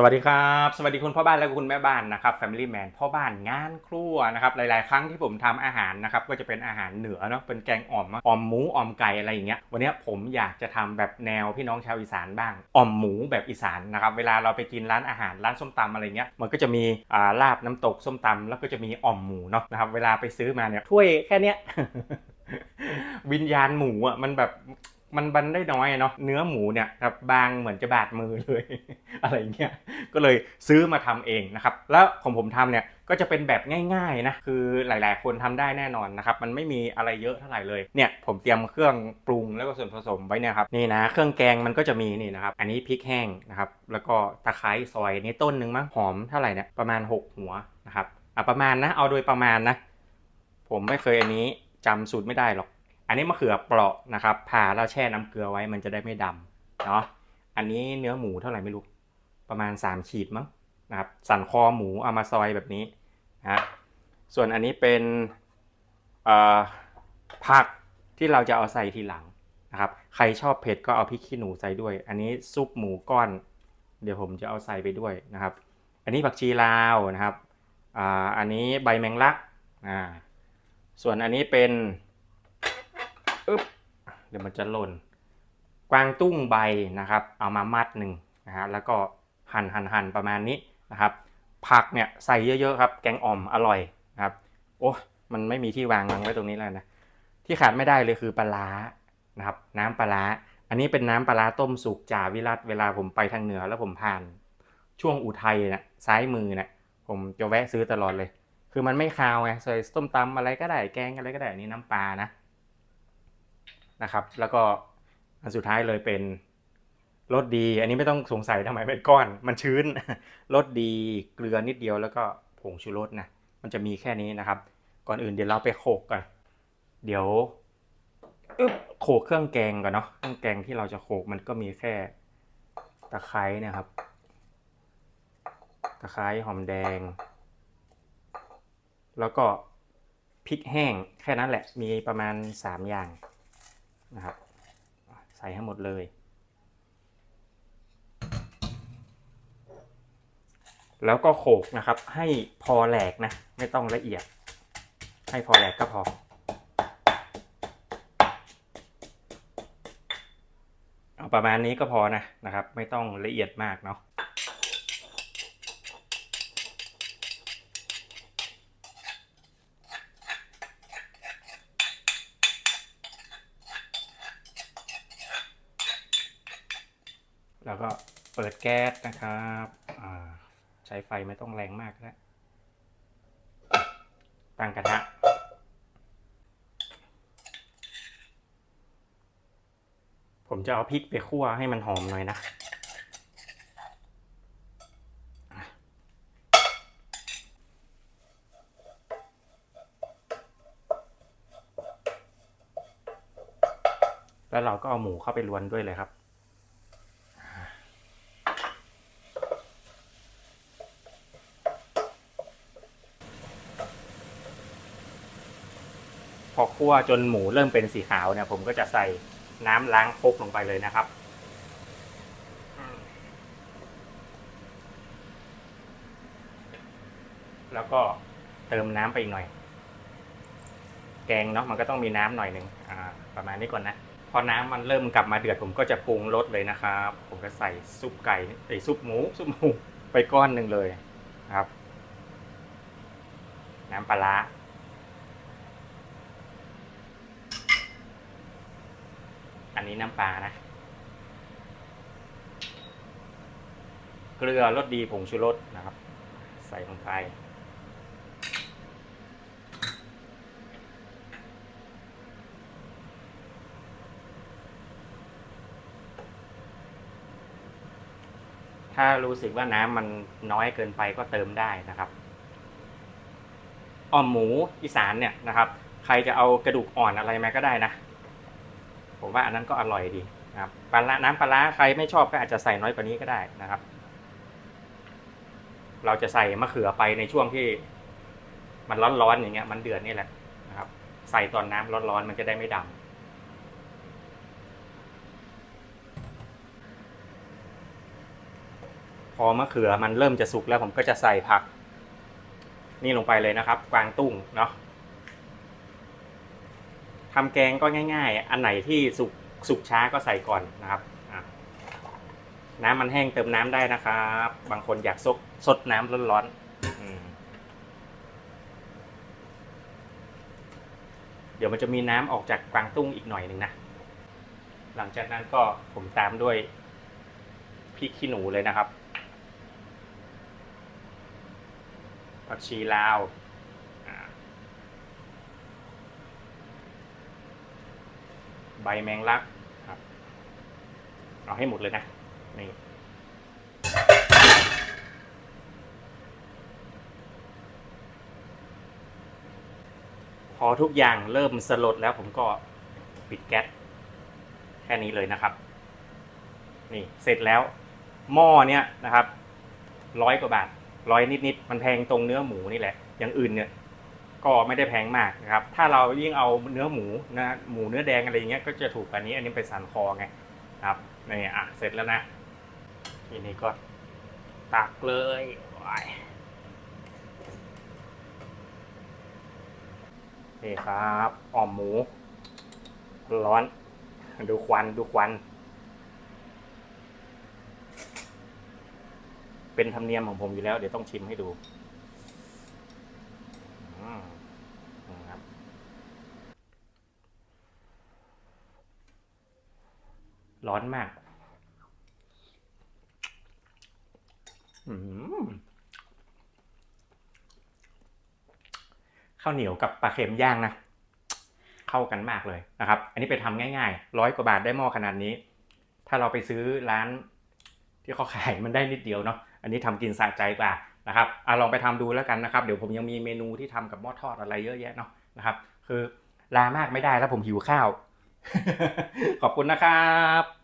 สวัสดีครับ สวัสดีคุณพ่อบ้านและคุณแม่บ้านนะครับ Family Man พ่อบ้านงานครัวนะครับหลาย ๆ ครั้งที่ผมทำอาหารนะครับก็จะเป็นอาหารเหนือเนาะเป็นแกงอ่อมอ่อมหมูอ่อมไก่อะไรอย่างเงี้ยวันนี้ผมอยากจะทำแบบแนวพี่น้องชาวอีสานบ้างอ่อมหมูแบบอีสานนะครับเวลาเราไปกินร้านอาหารร้านส้มตำอะไรเงี้ยมันก็จะมีอ่าลาบน้ำตกส้มตำแล้วก็จะมีอ่อมหมูเนาะนะครับเวลาไปซื้อมาเนี่ยถ้วยแค่เนี้ยวิญญาณหมูอะมันแบบ มันบันได้น้อยเนาะเนื้อหมูเนี่ยครับบางเหมือนจะบาดมือเลย อะไรเงี้ยก็เลยซื้อมาทำเองนะครับแล้วของผมทำเนี่ยก็จะเป็นแบบง่ายๆนะคือหลายๆ คนทำได้แน่นอนนะครับมันไม่มีอะไรเยอะเท่าไหร่เลยเนี่ยผมเตรียมเครื่องปรุงแล้วก็ส่วนผสมไว้เนี่ยครับนี่นะเครื่องแกงมันก็จะมีนี่นะครับอันนี้พริกแห้งนะครับแล้วก็ตะไคร้ซอยนี่ต้นหนึ่งมั้งหอมเท่าไหร่เนี่ยประมาณ 6 หัวนะครับอะประมาณนะเอาโดยประมาณนะผมไม่เคยอันนี้จำสูตรไม่ได้หรอก อันนี้มะเขือเปราะนะครับผ่าแล้วแช่น้ำเกลือไว้มันจะได้ไม่ดำเนาะอันนี้เนื้อหมูเท่าไหร่ไม่รู้ ประมาณ 3 ขีดมั้งนะครับสันคอหมูเอามาซอยแบบนี้นะส่วนอันนี้เป็นผักที่เราจะเอาใส่ทีหลังนะครับ ใครชอบเผ็ดก็เอาพริกขี้หนูใส่ด้วย อันนี้ซุปหมูก้อน เดี๋ยวผมจะเอาใส่ไปด้วยนะครับ อันนี้ผักชีลาวนะครับอ,อันนี้ใบแมงลัก ส่วนอันนี้เป็น อึ๊บเดี๋ยวมันจะหล่น กวางตุ้งใบนะครับ เอามามัดหนึ่งนะฮะแล้วก็หั่นหั่นหั่นประมาณนี้นะครับ ผักเนี่ยใส่เยอะๆครับ แกงอ่อมอร่อยนะครับ โอ้มันไม่มีที่วางวางไว้ตรงนี้แล้วนะที่ขาดไม่ได้เลยคือปลานะครับ น้ำปลาอันนี้เป็นน้ำปลาต้มสุกจ่าวิรัตเวลาผมไปทางเหนือแล้วผมผ่านช่วงอุทัยเนี่ยซ้ายมือเนี่ยผมจะแวะซื้อตลอดเลย คือมันไม่คาวไงใส่ต้มตำอะไรก็ได้แกงอะไรก็ได้อันนี้น้ำปลานะ นะครับ แล้วก็อันสุดท้ายเลยเป็นรสดี อันนี้ไม่ต้องสงสัยทำไมเป็นก้อน มันชื้นรสดีเกลือนิดเดียวแล้วก็ผงชูรสนะมันจะมีแค่นี้นะครับ ก่อนอื่นเดี๋ยวเราไปโขกกันเดี๋ยวโขกเครื่องแกงก่อนเนาะเครื่องแกงที่เราจะโขกมันก็มีแค่ตะไคร้นะครับ ตะไคร้หอมแดง แล้วก็พริกแห้งแค่นั้นแหละมีประมาณ 3 อย่าง นะครับ ใส่ให้หมดเลย แล้วก็โขกนะครับ ให้พอแหลกนะ ไม่ต้องละเอียด ให้พอแหลกก็พอเอาประมาณนี้ก็พอนะนะครับ ไม่ต้องละเอียดมากเนาะ แล้วก็เปิดแก๊สนะครับใช้ไฟไม่ต้องแรงมากนะตั้งกระทะผมจะเอาพริกไปคั่วให้มันหอมหน่อยนะ แล้วเราก็เอาหมูเข้าไปรวนด้วยเลยครับ อคั่วจนหมูเริ่มเป็นสีขาวเนี่ย ผมก็จะใส่น้ำล้างครกลงไปเลยนะครับ แล้วก็เติมน้ำไปอีกหน่อย แกงเนาะมันก็ต้องมีน้ำหน่อยหนึ่งประมาณนี้ก่อนนะ พอน้ำมันเริ่มกลับมาเดือดผมก็จะปรุงรสเลยนะครับ ผมก็ใส่ซุปไก่ไอซุปหมูซุปหมูไปก้อนหนึ่งเลยครับ น้ำปลาร้า อันนี้น้ำปลานะ เกลือรสดีผงชูรสนะครับ ใส่ลงไป ถ้ารู้สึกว่าน้ำมันน้อยเกินไปก็เติมได้นะครับอ่อมหมูอีสานเนี่ยนะครับ ใครจะเอากระดูกอ่อนอะไรมาก็ได้นะ ผมว่าอันนั้นก็อร่อยดีนะครับปลาน้ำปลาร้าใครไม่ชอบก็อาจจะใส่น้อยกว่านี้ก็ได้นะครับ เราจะใส่มะเขือไปในช่วงที่ มันร้อนๆอย่างเงี้ย มันเดือดนี่แหละนะครับ ใส่ตอนน้ำร้อนๆมันจะได้ไม่ดำพอมะเขือมันเริ่มจะสุกแล้วผมก็จะใส่ผัก นี่ลงไปเลยนะครับ กวางตุ้งเนาะ ทำแกงก็ง่าย ๆ อันไหนที่สุกสุกช้าก็ใส่ก่อนนะครับ น้ำมันแห้งเติมน้ำได้นะครับ บางคนอยากซดสดน้ำร้อนๆเดี๋ยวมันจะมีน้ำออกจากกวางตุ้งอีกหน่อยหนึ่งนะ หลังจากนั้นก็ผมตามด้วยพริกขี้หนูเลยนะครับผักชีลาวอ่า ใบแมงลักครับ เอาให้หมดเลยนะ นี่พอทุกอย่างเริ่มสลดแล้วผมก็ปิดแก๊สแค่นี้เลยนะครับ นี่เสร็จแล้ว หม้อเนี้ยนะครับร้อยกว่าบาทร้อยนิดๆมันแพงตรงเนื้อหมูนี่แหละ อย่างอื่นเนี่ย ก็ไม่ได้แพงมากนะครับ ถ้าเรายิ่งเอาเนื้อหมูนะหมูเนื้อแดงอะไรอย่างเงี้ยก็จะถูกกว่านี้ อันนี้เป็นสันคอไงครับนี่อะเสร็จแล้วนะทีนี้ก็ตักเลยนี่ครับอ่อมหมู ร้อน ดูควันดูควัน เป็นธรรมเนียมของผมอยู่แล้ว เดี๋ยวต้องชิมให้ดู นะครับ ร้อนมาก ข้าวเหนียวกับปลาเค็มย่างนะ เข้ากันมากเลยนะครับ อันนี้ไปทำง่ายๆ ร้อยกว่าบาทได้หม้อขนาดนี้ ถ้าเราไปซื้อร้านที่เขาขายมันได้นิดเดียวเนาะ อันนี้ทำกินสะใจกว่า นะครับอะลองไปทำดูแล้วกันนะครับ เดี๋ยวผมยังมีเมนูที่ทำกับหม้อทอดอะไรเยอะแยะเนาะนะครับ คือลามากไม่ได้แล้วผมหิวข้าว ขอบคุณนะครับ